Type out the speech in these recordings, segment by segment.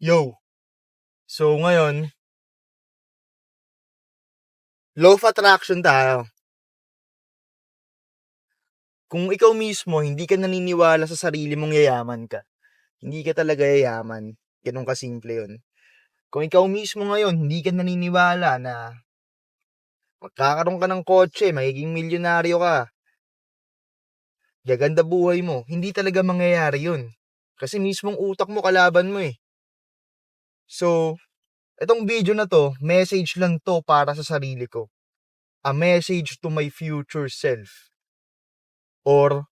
Yo. So ngayon, law of attraction tayo. Kung ikaw mismo hindi ka naniniwala sa sarili mong yayaman ka, hindi ka talaga yayaman. Ganun kasimple yun. Kung ikaw mismo ngayon hindi ka naniniwala na magkakaroon ka ng kotse, magiging milyonaryo ka, gaganda buhay mo, hindi talaga mangyayari yun. Kasi mismong utak mo kalaban mo eh. So, itong video na to, message lang to para sa sarili ko. A message to my future self. Or,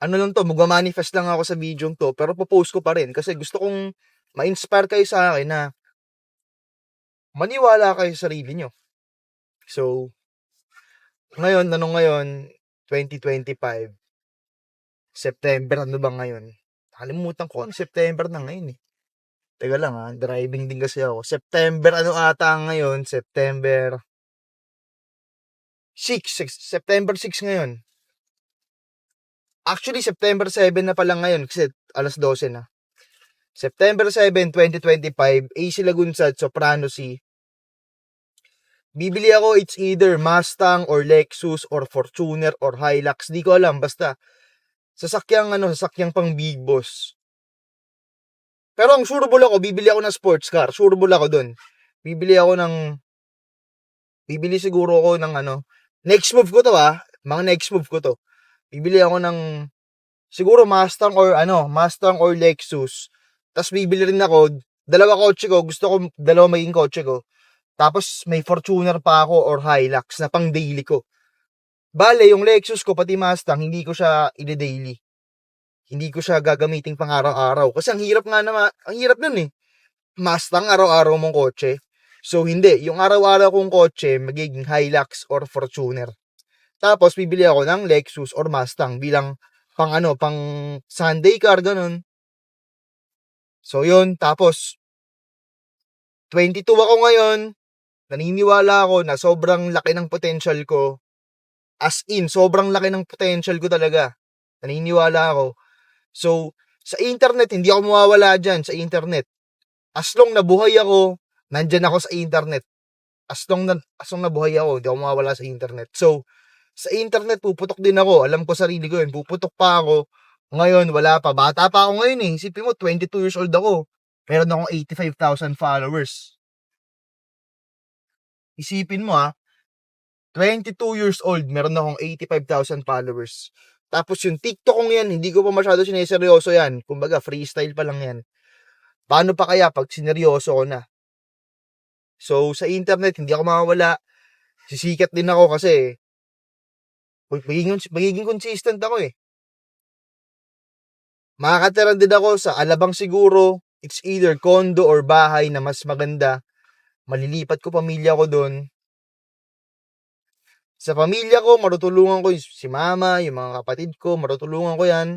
ano lang to, magmamanifest lang ako sa video to, pero popost ko pa rin kasi gusto kong ma-inspire kayo sa akin na maniwala kayo sa sarili nyo. So, ngayon, ano ngayon, 2025, September, ano ba ngayon? Nakalimutan ko, ano September na ngayon eh. Teka lang ha, driving din kasi ako. September, ano ata ngayon? September 6, September 6 ngayon. Actually, September 7 na pala ngayon kasi alas 12 na. September 7, 2025, AC Lagunsad, Soprano C. Bibili ako, it's either Mustang or Lexus or Fortuner or Hilux. Di ko alam, basta sasakyang ano, sasakyang pang big boss. Pero ang sureball ako, bibili ako ng sports car. Sureball ako dun. Bibili ako ng, bibili siguro ako ng ano, next move ko to ah, mga next move ko to. Bibili ako ng, siguro Mustang or ano, Mustang or Lexus. Tapos bibili rin ako, dalawa kotse ko, gusto ko dalawa maging kotse ko. Tapos may Fortuner pa ako or Hilux na pang daily ko. Bale, yung Lexus ko pati Mustang, hindi ko siya i-daily. Hindi ko siya gagamitin pang araw-araw. Kasi ang hirap nga naman, ang hirap nun eh. Mustang araw-araw mong kotse. So hindi, yung araw-araw kong kotse magiging Hilux or Fortuner. Tapos bibili ako ng Lexus or Mustang bilang pang ano, pang Sunday car ganun. So yun, tapos 22 ako ngayon, naniniwala ako na sobrang laki ng potential ko. As in, sobrang laki ng potential ko talaga. Naniniwala ako. So, sa internet, hindi ako mawawala dyan sa internet. As long na buhay ako, nandyan ako sa internet. As long na, as long na buhay ako, hindi ako mawawala sa internet. So, sa internet, puputok din ako. Alam ko sarili ko yun. Puputok pa ako. Ngayon, wala pa. Bata pa ako ngayon eh. Isipin mo, 22 years old ako. Meron akong 85,000 followers. Isipin mo ah, 22 years old, meron akong 85,000 followers. Tapos yung TikTok kong yan, hindi ko pa masyado sineseryoso yan. Kumbaga, freestyle pa lang yan. Paano pa kaya pag sineryoso ko na? So, sa internet, hindi ako makawala. Sisikat din ako kasi magiging, magiging consistent ako eh. Makakatira din ako sa alabang siguro. It's either condo or bahay na mas maganda. Malilipat ko pamilya ko doon. Sa pamilya ko, marutulungan ko si mama, yung mga kapatid ko, marutulungan ko yan.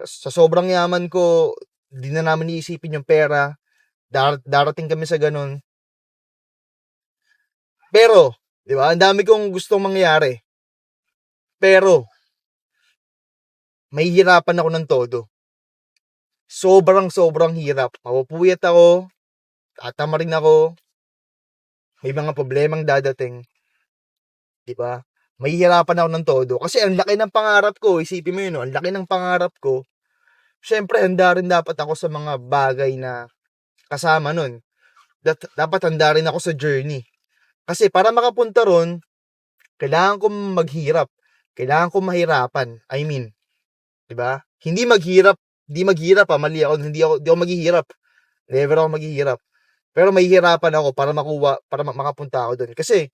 Sa sobrang yaman ko, di na namin iisipin yung pera. Dar- darating kami sa ganun. Pero, di ba, ang dami kong gustong mangyari. Pero, may hirapan ako ng todo. Sobrang, sobrang hirap. Mapupuyat ako, tatama rin ako, may mga problemang dadating. 'Di ba? Mahihirapan ako ng todo kasi ang laki ng pangarap ko, isipin mo 'yun, ang laki ng pangarap ko. Syempre, handa rin dapat ako sa mga bagay na kasama nun. Dat- dapat handa rin ako sa journey. Kasi para makapunta ron, kailangan ko maghirap. Kailangan ko mahirapan. I mean, 'di ba? Hindi maghirap, hindi maghirap ah, mali ako, hindi ako, hindi ako maghihirap. Never ako maghihirap. Pero mahihirapan ako para makuha, para makapunta ako doon. Kasi,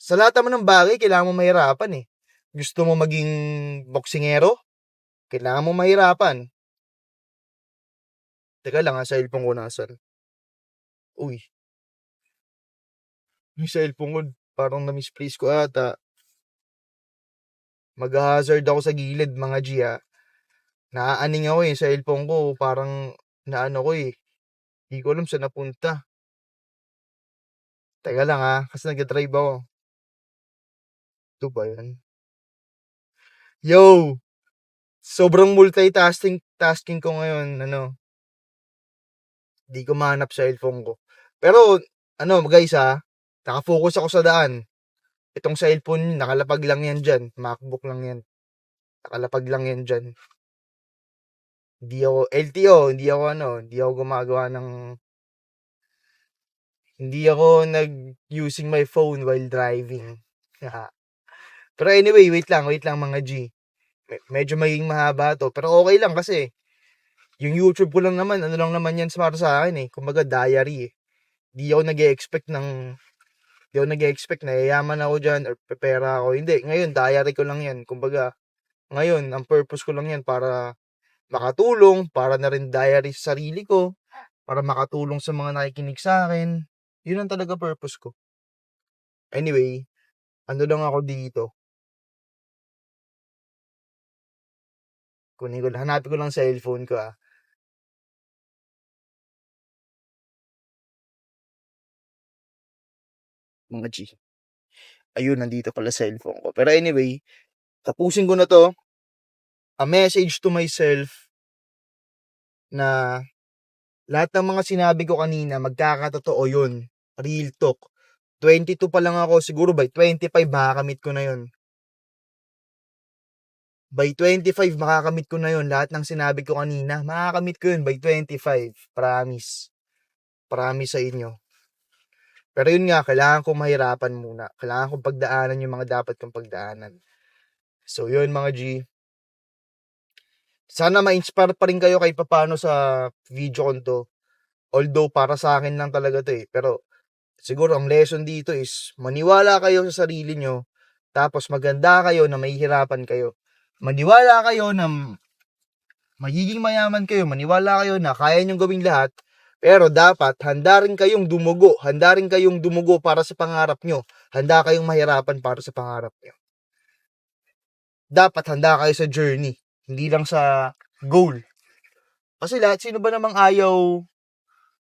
sa lahat naman ng bagay, kailangan mo mahirapan eh. Gusto mo maging boksingero? Kailangan mo mahirapan. Teka lang ha, cellphone ko nasan. Uy. Yung cellphone ko, parang na-misplace ko ata. Mag-hazard ako sa gilid, mga G ha. Naaaning ako eh, cellphone ko, parang naano ko eh. Hindi ko alam saan napunta. Teka lang ha, kasi nag-drive ako. Ito ba yan? Yo! Sobrang multitasking tasking ko ngayon, ano. Di ko mahanap sa cellphone ko. Pero, ano guys ha, nakafocus ako sa daan. Itong cellphone, nakalapag lang yan dyan. MacBook lang yan. Nakalapag lang yan dyan. Hindi ako, LTO, hindi ako ano, hindi ako gumagawa ng, hindi ako nag-using my phone while driving. Pero anyway, wait lang, wait lang mga G. Me- medyo maging mahaba to. Pero okay lang kasi, yung YouTube ko lang naman, ano lang naman yan para sa akin eh. Kumbaga diary eh. Di ako nag expect ng, di ako nag expect na yayaman ako dyan or pepera ako. Hindi, ngayon diary ko lang yan. Kumbaga, ngayon, ang purpose ko lang yan para makatulong, para na rin diary sa sarili ko, para makatulong sa mga nakikinig sa akin. Yun ang talaga purpose ko. Anyway, ano lang ako dito. Kunin ko, hanapin ko lang sa cellphone ko ah. Mga G. Ayun, nandito pala cellphone ko. Pero anyway, tapusin ko na to. A message to myself na lahat ng mga sinabi ko kanina, magkakatotoo yun. Real talk. 22 pa lang ako, siguro by 25 makakamit ko na yun. By 25 makakamit ko na yun. Lahat ng sinabi ko kanina, makakamit ko yun by 25. Promise. Promise sa inyo. Pero yun nga, kailangan kong mahirapan muna. Kailangan kong pagdaanan yung mga dapat kong pagdaanan. So yun mga G. Sana ma-inspire pa rin kayo kahit papano sa video ko to. Although para sa akin lang talaga to eh. Pero siguro ang lesson dito is maniwala kayo sa sarili nyo. Tapos maganda kayo na mahihirapan kayo. Maniwala kayo na magiging mayaman kayo. Maniwala kayo na kaya nyong gawing lahat. Pero dapat handa rin kayong dumugo. Handa rin kayong dumugo para sa pangarap nyo. Handa kayong mahirapan para sa pangarap nyo. Dapat handa kayo sa journey. Hindi lang sa goal. Kasi lahat, sino ba namang ayaw,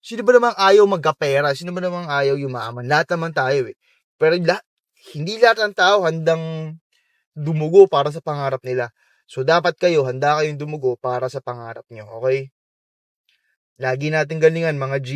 sino ba namang ayaw magkapera? Sino ba namang ayaw yumaman? Lahat naman tayo eh. Pero lahat, hindi lahat ng tao handang dumugo para sa pangarap nila. So, dapat kayo, handa kayong dumugo para sa pangarap nyo. Okay? Lagi natin galingan, mga G.